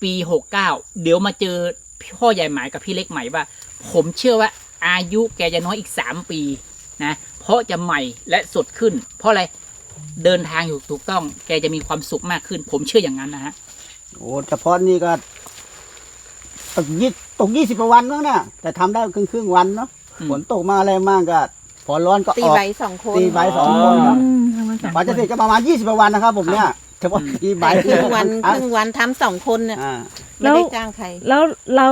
S1: ปีหกเก้าเดี๋ยวมาเจอพ่อใหญ่หมายกับพี่เล็กใหม่ว่า ผมเชื่อว่าอายุแกจะน้อยอีกสามปีนะเพราะจะใหม่และสดขึ้น เพราะอะไร เดินทางอยู่ถูกต้อง แกจะมีความสุขมากขึ้น ผมเชื่ออย่างนั้นนะฮะ
S2: โอ้เฉพาะนี่ก็ตกยี่ตกยี่สิบวันมั้งเนี่ยแต่ทำได้ครึ่งครึ่งๆวันเนาะ
S1: อืม
S2: ฝนตกมาอะไรมากก็พอร้อนก็
S4: ตี
S2: ออก
S4: ใบสองคน
S2: ตีใบสองคนครับ
S3: อืมทำมาสอง
S2: กว่าจะ
S3: คน
S2: เสร็จก็ประมาณยี่สิบวันนะครับผมเนี่ย เฉพาะตีใบ
S4: ครึ่งวันครึ่งวันทำสองคนเนี่ย
S2: อ่า
S4: ไม่ได้จ้างใคร
S3: แล้วเรา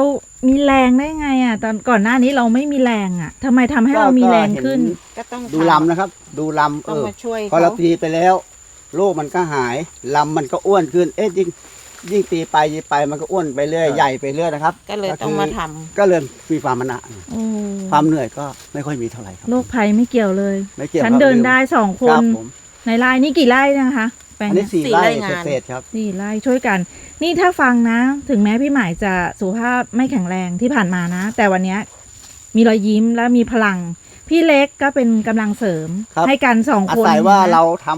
S3: มีแรงได้ไงอะ ตอนก่อนหน้านี้เราไม่มีแรงอะทำไมทำให้เรามีแรงขึ้น
S4: ก็ต้อง
S2: ดูลำนะครับ ดูลำเอ
S4: ต้อง
S2: อ
S4: มาช่วย
S2: พอเรา
S4: เขา
S2: ตีไปแล้วโรคมันก็หายลำมันก็อ้วนขึ้น เอ๊ะยิ่งยิ่งตีไปยิ่งไปมันก็อ้วนไปเรื่อยใหญ่ไปเรื่อยนะครับ
S4: ก็เลยต้องมาทำ
S2: ก็เลยมีความมนะ
S3: โอ้
S2: ความเหนื่อยก็ไม่ค่อยมีเท่าไหร่ครับ
S3: โรคภัยไม่เกี่ยวเลย
S2: ไม่เกี่ยว
S3: ฉัน
S2: ครับ
S3: เดินได้สองค
S2: ครั
S3: น
S2: บผม
S3: ในไร่นี่กี่ไร่นะคะ แปลง
S2: อันนี้
S3: เนี้ย
S2: สี่
S4: สี่
S2: ไร่
S4: ไร่งาน
S2: เศษๆครับ
S3: สี่ไร่ช่วยกัน นี่ถ้าฟังนะ ถึงแม้พี่หมายจะสุขภาพไม่แข็งแรงที่ผ่านมานะ แต่วันเนี้ยมีรอยยิ้มและมีพลัง พี่เล็กก็เป็นกำลังเสริม
S2: ครับ
S3: ให้กันสอง
S2: อา
S3: คน
S2: ศัยว่า
S3: นะ
S2: เราท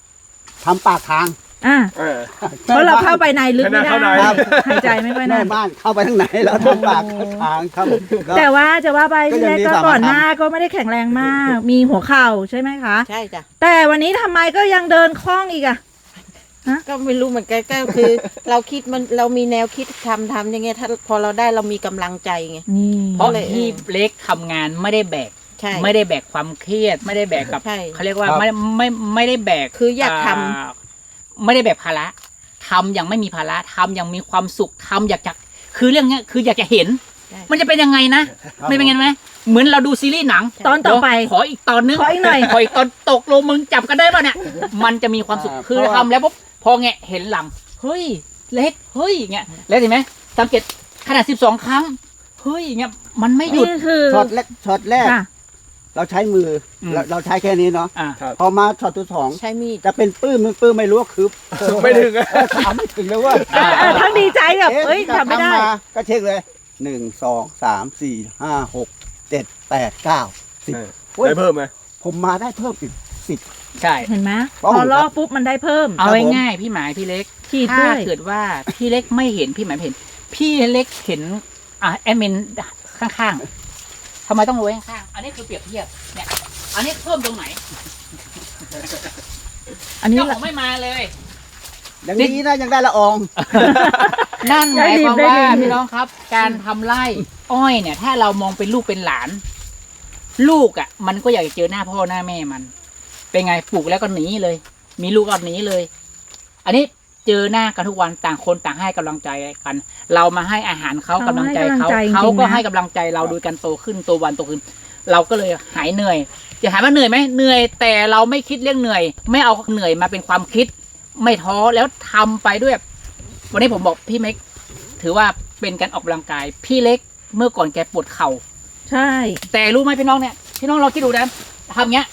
S2: ำทำปากทาง
S3: อะ
S5: เออ
S3: เพราะเราเข้าไปในลึกไม่ได้
S5: เข้าใน
S2: ครับ
S3: หายใจไม่ค่อย
S2: แม่
S3: นั่น
S2: บ้านเข้าไปทางไหนเราทำปากทางครับก็
S3: แต่ว่าจะว่าไป
S2: ก็
S3: พี่
S2: ยัง
S3: เล็ก
S2: มี
S3: ก็
S2: สามารถ
S3: ก่อนหน้าก็ไม่ได้แข็งแรงมาก มีหัวเข่าใช่ไหมคะ
S4: ใช่จ้ะ
S3: แต่วันนี้ทำไมก็ยังเดินคล่องอีกอะ
S4: ก็ไม่รู้เหมือนกันก็คือ เราคิดมันเรามีแนวคิดทำทำอย่างเงี้ยถ้าพอเราได้เรามีกำลังใจไง
S3: นี่
S1: เพราะ
S4: เลย
S1: ที่เล็กทำงานไม่ได้แบก
S4: ใช่
S1: ไม่ได้แบกความเครียด ไม่ได้แบกกับ
S4: ใช่
S1: เขาเรียกว่า
S2: ครับ
S1: ไม่ไม่ไม่ได้แบก
S4: คืออยากทา
S1: ไม่ได้แบกภาระทำอย่างไม่มีภาระทำอย่างมีความสุขทำอยากจะคือเรื่องเนี้ยคืออยากจะเห็น
S4: ใช่
S1: มันจะเป็นยังไงนะไม่เป็นไงไหมเหมือนเราดูซีรีส์หนัง
S3: ตอนต่อไป
S1: ขออีกตอนนึง
S3: ขออีกหน่อย
S1: ขออีกตอนตกลงมึงจับกันได้ป่ะเนี่ยมันจะมีความสุข
S2: อ่า
S1: คือ
S2: เพราะว่า
S1: ทำแล้วปุ๊บพอแงะเห็นหลังเฮ้ยเล็กเฮ้ยเงี้ยแล้วเห็นไหมสังเกตขนาดสิบสองครั้งเฮ้ยเงี้ยมันไม่หยุด
S3: นี่คือ
S2: ช็อตแรกช็อตแรก
S3: ค่ะ
S2: เราใช้มืออ
S1: ม
S2: เราเราใช้แค่นี้เนาะ
S1: อ่า
S2: พอมาช็อตที่สอง
S4: ใช้มีด
S2: จะเป็นปื้มไม่ปื้มไม่รู้ว่าคือ
S5: ไม่ถึงอะ
S2: เออถามไม่ถึงเลยว่า
S3: เออเออทั้งดีใจแบบเอ้ย
S2: จะ
S3: ทำไม่ได้
S2: มาก็เช็คเลยหนึ่งสองสามสี่ห้าหกเจ็ดแปดเก้าสิบ
S5: เออ
S2: โอ้ย
S5: ได้เพิ่มไหม
S2: ผมมาได้เพิ่มอีกสิบ
S1: ใช่
S3: เห็นไหม
S2: ต้อง
S3: พอลอกปุ๊บมันได้เพิ่ม
S1: เอา
S2: ครับผม
S1: ง่ายๆพี่หมายพี่เล็ก
S3: ขีด
S1: ถ้า
S3: ด้วย
S1: เกิดว่าพี่เล็กไม่เห็นพี่หมายไม่เห็น พี่เล็กเห็นอ่าแอดมินข้างๆ ทำไมต้องรู้ข้างๆอันนี้คือเปรียบเทียบ เนี่ย อันนี้เพิ่มตรงไหน
S3: อันนี้
S1: เจ้าของไม่มาเลย
S2: อย่างนี้นะยังได้ละออง
S1: นั่นหมายความ
S3: ได้
S1: ว่า
S3: ดีได้ดี
S1: พี่น้องครับ การทำไร่อ้อยเนี่ย ถ้าเรามองเป็นลูกเป็นหลาน ลูกอะ มันก็อยากจะเจอหน้าพ่อหน้าแม่มัน เป็นไงปลูกแล้วก็หนีเลย มีลูกก็หนีเลย อันนี้ เจอหน้ากันทุกวันต่างคนต่างให้กำลังใจกัน เรามาให้อาหารเขากำลังใจเขาเขาก็ให้กำลังใจเราโดยการโตขึ้นโตวันโตขึ้น เราก็เลยหายเหนื่อย จะถามว่าเหนื่อยไหมเหนื่อย แต่เราไม่คิดเรื่องเหนื่อย ไม่เอาเหนื่อยมาเป็นความคิด ไม่ท้อแล้วทำไปด้วย วันนี้ผมบอกพี่เม็กถือว่าเป็นการออกกำลังกาย พี่เล็กเมื่อก่อนแกปวดเข่า
S3: ใช่
S1: แต่รู้ไหมพี่น้องเนี่ยพี่น้องเราคิดดูนะทำเงี้ย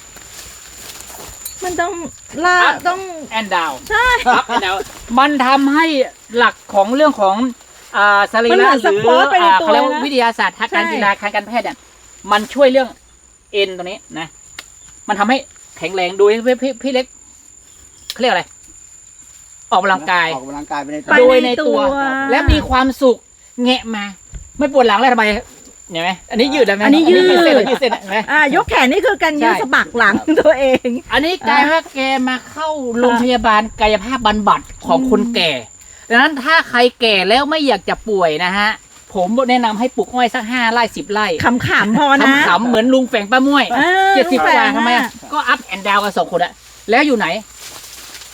S3: มันต้องลา
S1: ครับ
S3: ต้อง
S1: แอนดาว
S3: ใช่
S1: ครับแอนดาวมันทำให้หลักของเรื่องของอ่าสรี
S3: มันเห
S1: ระ
S3: มือน
S1: หรือ
S3: สปอร์ตไปใน
S1: อ่า
S3: ตัว
S1: เขาเรียกว่า
S3: นะ
S1: วิทยาศาสตร์ทางการ
S3: ใช่
S1: กีฬาทางการแพทย์เนี่ยมันช่วยเรื่องเอ็นตัวนี้นะ มันทำให้แข็งแรงโดยพี่พี่พี่เล็กเขาเรียกอะไร ออกกำลังกาย
S2: ออกกำลังกายไปใน
S3: ไป
S1: โดย
S3: ใน
S1: ใน
S3: ตั
S1: ตัววและมีความสุขแงะมา ไม่ปวดหลังแล้วทำไม เห็นไหมอันนี้ยืดได้ไหม
S3: อันนี้ยืด
S1: เส้นยืดเส้นเห็นไหม
S3: อ่ายกแขนนี่คือการยืด
S1: ใช่
S3: สะบักหลังตัวเอง
S1: อันนี้กลายว่าแกมาเข้าโรงพยาบาลกายภาพบำบัดของคนแก่ดังนั้นถ้าใครแก่แล้วไม่อยากจะป่วยนะฮะ ผมแนะนำให้ปลูกอ้อยสักห้าไร่สิบไร่
S3: ขำๆพอนะ
S1: ขำๆเหมือนลุงแฝงป้าม้วย
S3: ออ
S1: เจ็ดสิบกว่า
S3: แปลก
S1: ทำไมอะ
S3: อะ
S1: ก็อัพแอนด์ดาวกันสองคนอะแล้วอยู่ไหน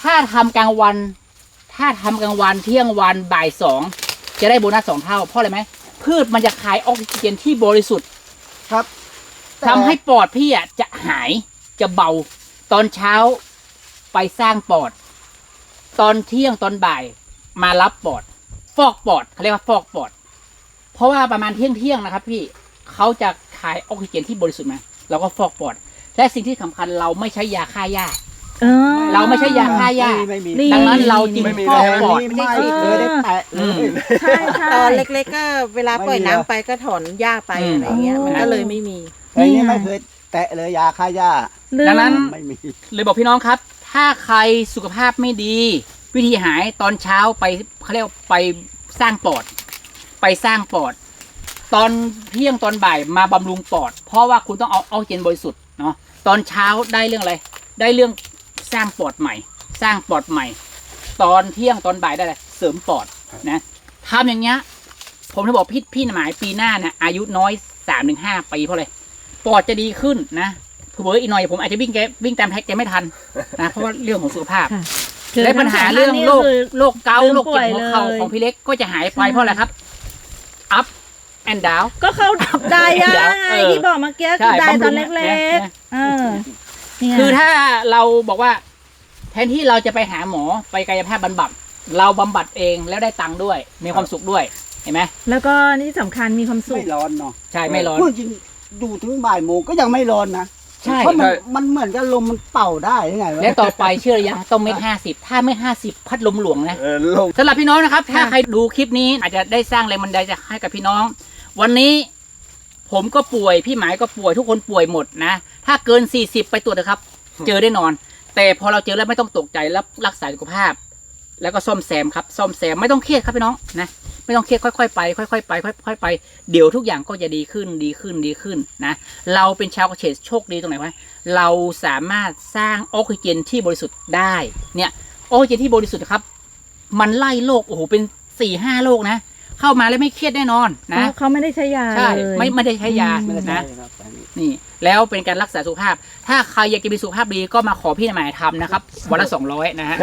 S1: ถ้าทำกลางวัน ถ้าทำกลางวันเที่ยงวันบ่ายสองจะได้โบนัสสองเท่า เพราะอะไรไหม พืชมันจะคายออกซิเจนที่บริสุทธิ์
S2: ครับ
S1: ทำให้ปอดพี่อะจะหายจะเบา ตอนเช้าไปสร้างปอด ตอนเที่ยงตอนบ่ายมารับปอด ฟอกปอดเขาเรียกว่าฟอกปอด เพราะว่าประมาณเที่ยงเที่ยงๆนะครับ พี่เขาจะคายออกซิเจนที่บริสุทธิ์มาเราก็ฟอกปอด และสิ่งที่สำคัญเราไม่ใใช้ยาฆ่าหญ้า
S3: เออ
S1: เราไม่ใช่ยาฆ่าหญ้า
S2: ไม่มี
S3: นี่
S1: ดังนั้นเราจึง
S5: ไม่มี
S1: ฟอก
S2: แต่
S1: ปอด
S2: นี่ไม่เคยได้แตะเล
S1: อืม
S2: ย
S3: ใช่ใช่
S4: ตอนเล็กๆก็เวลาปล่อย
S2: ไม่มี
S4: น้ำ
S2: แล้ว
S4: ไปก็ถอนหญ้าไป
S1: อืม
S4: อะไรเงี้ยมันก็
S3: อ๋อ
S4: เลยไม่มี
S2: ไอ้นี่ไม่เคยแตะเลยยาฆ่าหญ้า
S3: ลืม
S1: ดังนั้น
S2: ไม่มี
S1: เลยบอกพี่น้องครับ ถ้าใครสุขภาพไม่ดี วิธีหายตอนเช้าไปเขาเรียกว่าไปสร้างปอด ไปสร้างปอด ตอนเที่ยงตอนบ่ายมาบำรุงปอด เพราะว่าคุณต้องเอาออกซิเจนบริสุทธิ์เนาะตอนเช้าได้เรื่องอะไร ได้เรื่อง สร้างปอดใหม่ สร้างปอดใหม่ ตอนเที่ยงตอนบ่ายได้อะไรเสริมปอดนะทำอย่างเงี้ย ผมจะบอกพี่พี่หมายปีหน้าเนี่ยอายุน้อยสามถึงห้าปีเพราะอะไรปอดจะดีขึ้นนะเผื่อๆอีกหน่อยผมอาจจะวิ่งแกวิ่งตามแท็กแกไม่ทันนะเพราะว่าเรื่องของสุขภาพ
S3: ค่ะคือ
S1: และปัญหาเรื่อง
S3: ทั้
S1: โร
S3: ส
S1: ค
S3: ท่านนี่
S1: โรคเกาต์
S3: ลืม
S1: โรคเจ็บหัวเข่า
S3: ป่วยเลย
S1: ของพี่เล็กก็จะหายไป
S3: ใช่
S1: เพราะอะไรครับ up and down
S3: ก็เขาได้ยา
S1: เดี๋ยว
S3: ไง
S1: เออ
S3: ที่บอกเมื่อกี้
S1: ใช่
S3: คือได้ตอน
S1: บำรุง
S3: เล็
S1: นะ
S3: ก
S1: นะ
S3: ๆเออ เนี่ย
S1: คือถ้าเราบอกว่า แทนที่เราจะไปหาหมอไปกายภาพบำบัด เราบำบัดเองแล้วได้ตังค์ด้วย มีความสุขด้วยเห็นไหม
S3: แล้วก็นี่สำคัญมีความสุข
S2: ไม่ร้อนเนาะ
S1: ใช่ไม่ร้อน
S2: พูดจริงอยู่ถึงบ่ายโมงก็ยังไม่ร้อนนะ
S1: ใช่
S2: เพราะมันมันเหมือนกับลมมันเป่าได้ยังไงวะ
S1: และต่อไปเชื่อหรือยังต้องเม็ดห้าสิบถ้าเม็ดห้าสิบพัดลมหลวงนะ
S5: เออลง
S1: สำหรับพี่น้องนะครับ ถ้า
S3: ค่ะ
S1: ใครดูคลิปนี้อาจจะได้สร้างแรงบันดาลใจให้กับพี่น้อง วันนี้ ผมก็ป่วยพี่หมายก็ป่วยทุกคนป่วยหมดนะ ถ้าเกิน 40 ไปตรวจนะครับ เจอได้นอน แต่พอเราเจอแล้วไม่ต้องตกใจแล้วรักษาสุขภาพ แล้วก็ซ่อมแซมครับซ่อมแซมไม่ต้องเครียดครับพี่น้องนะไม่ต้องเครียดค่อยๆไปค่อยๆไปค่อยๆไปเดี๋ยวทุกอย่างก็จะดีขึ้นดีขึ้นดีขึ้นนะเราเป็นชาวเกษตรโชคดีตรงไหนวะเราสามารถสร้างออกซิเจนที่บริสุทธิ์ได้เนี่ยโอ้ยเจนที่บริสุทธิ์ครับ มันไล่โรคโอ้โหเป็นสี่ห้าโรคนะ เข้ามาแล้วไม่เครียดแน่นอนนะ
S3: เขาไม่ได้ใช้ยา
S1: ใช่
S3: เลย
S1: ไม่ไม่ได้ใช้ยา
S3: อืม
S2: ไม่ได้ใช่
S1: นะครับนี่แล้วเป็นการรักษาสุขภาพ ถ้าใครอยากจะมีสุขภาพดีก็มาขอพี่หมายทำนะครับ วันละสองร้อยนะฮะ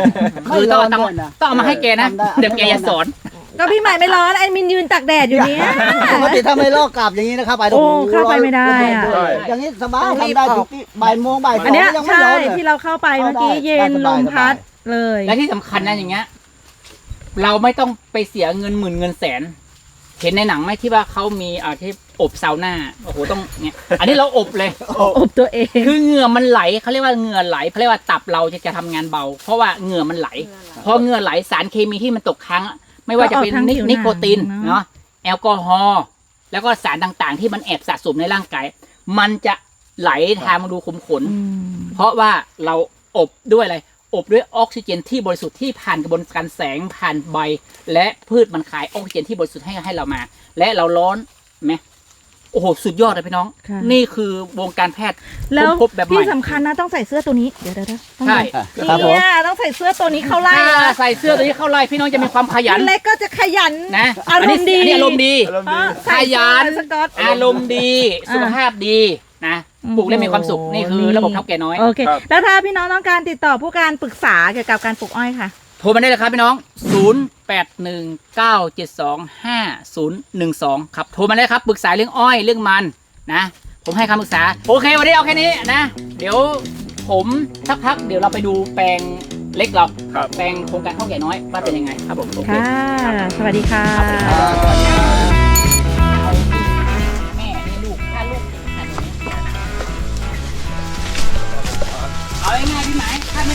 S1: คือต้องเอาต้อง
S2: ไม่ร้อนด้วยนะ
S1: ต้องเอามาให้แกนะ
S2: ทำได้
S1: เดี๋ยวแกจะสอน
S3: ก็พี่ใหม่ไม่ร้อนไอ้มินยืนตักแดดอยู่เนี้ย
S2: ปกติถ้าไม่ลอกกลับอย่างนี้นะครับไป
S3: โอ้เข้าไปไม่ได้อะ
S2: ใช่อย่างนี้สบายทำได้ทุกที่บ่ายโมงบ่ายส
S3: อั
S2: อนง
S3: เนี้ย
S2: ยังไม่
S3: ใช่
S2: ร้อนเลย
S3: ที่เราเข้าไปเมื่อกี้
S2: เข้าได้
S3: เย็น
S2: ได้ส
S3: ล
S2: บาย
S3: มพัด
S2: สบาย
S3: เลย
S1: และที่สำคัญนะอย่างเงี้ย เราไม่ต้องไปเสียเงินหมื่นเงินแสน เห็นในหนังไหมที่ว่าเขามีอ่าที่อบซาวน่าโอ้โหต้องเนี่ยอันนี้เราอบเลย
S3: อบตัวเอง
S1: คือเหงื่อมันไหลเขาเรียกว่าเหงื่อไหลเขาเรียกว่าตับเราจะจะทำงานเบา เพราะว่าเหงื่อมันไหลพอเหงื่อไหลสารเคมีที่มันตกค้างไม่ว่าจะเป็น
S3: ก็ออกทาง
S1: นิ
S3: ผิวหนัง
S1: นิโคติน
S3: เนอะ
S1: เนาะแอลกอฮอล์แล้วก็สารต่างๆ ที่มันแอบสะสมในร่างกาย มันจะไหลทางมาดูขุมขน
S3: อืม
S1: เพราะว่าเราอบด้วยอะไร อบด้วยออกซิเจนที่บริสุทธิ์ที่ผ่านกระบวนการแสงผ่านใบ และพืชมันขายออกซิเจนที่บริสุทธิ์ให้ให้เรามา และเราร้อนไหมโอ้โหสุดยอดเลยพี่น้อง
S3: ค่ะ
S1: นี่คือวงการแพทย์
S3: แล้ว
S1: พบแบบให
S3: ที่
S1: ม่
S3: สำคัญนะต้องใส่เสื้อตัวนี้เดี๋ยวเดี๋ยวเดี๋ยวต้อง
S1: ใช่
S2: ครับผม
S3: เนี่ยต้องใส่เสื้อตัวนี้เข้าไล่
S1: ถ้า
S3: นะ
S1: ใส่เสื้อตัวนี้เข้าไล่พี่น้องจะมีความขยัน
S3: พี่เล็กก็จะขยัน
S1: นะ
S3: อารมณ์ดี
S1: อันนี้อารมณ์ดี
S5: อารมณ์ดี
S3: อะใส่
S1: ขยัน
S3: เสื้อสก๊อต
S1: อารมณ์ดี สุขภาพดี นะ
S3: อืม
S1: ปลูกแล้วมีความสุขนี่คือระบบเท่าแก่น้อย
S3: โอเค
S5: ครับ
S3: แล้วถ้าพี่น้องต้องการติดต่อผู้การปรึกษาเกี่ยวกับการปลูกอ้อยค่ะ
S1: โทรมาได้เลยครับพี่น้อง 0 8 1 9 7 2 5 0 1 2 ครับ โทรมาได้ครับ ปรึกษาเรื่องอ้อยเรื่องมันนะ ผมให้คำปรึกษา โอเค วันนี้เอาแค่นี้นะ เดี๋ยวผมสักพักเดี๋ยวเราไปดูแปลงเล็กเรา
S5: ครับ
S1: แปลงโครงการเท่าแก่น้อยว่าเป็นยังไงครับผม โอเค
S3: ค่ะ สวัสดีค่ะ
S1: แ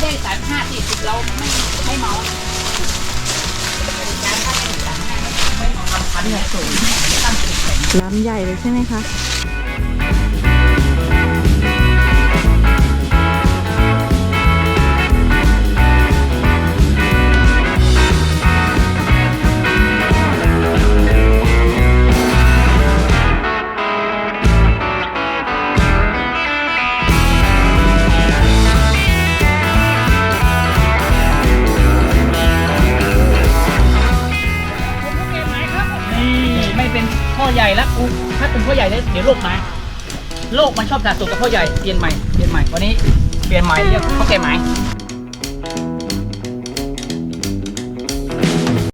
S1: ไม่ได้สามห้าสี่สิบเราไม่ไม่เมาการถ้าเป็นสามห้าไม่เมาทำพันเนี่ยสูงตั้งสิบแสน
S3: ลำใหญ่เลยใช่ไหมคะ
S1: พ่อใหญ่แล้วกูถ้าเป็นพ่อใหญ่เนี่ยเดี๋ยวโรคมาโรคมันชอบสะสมกับพ่อใหญ่เปลี่ยนใหม่เปลี่ยนใหม่วันนี้เปลี่ยนใหม่เรียกพ่อแก่ใหม่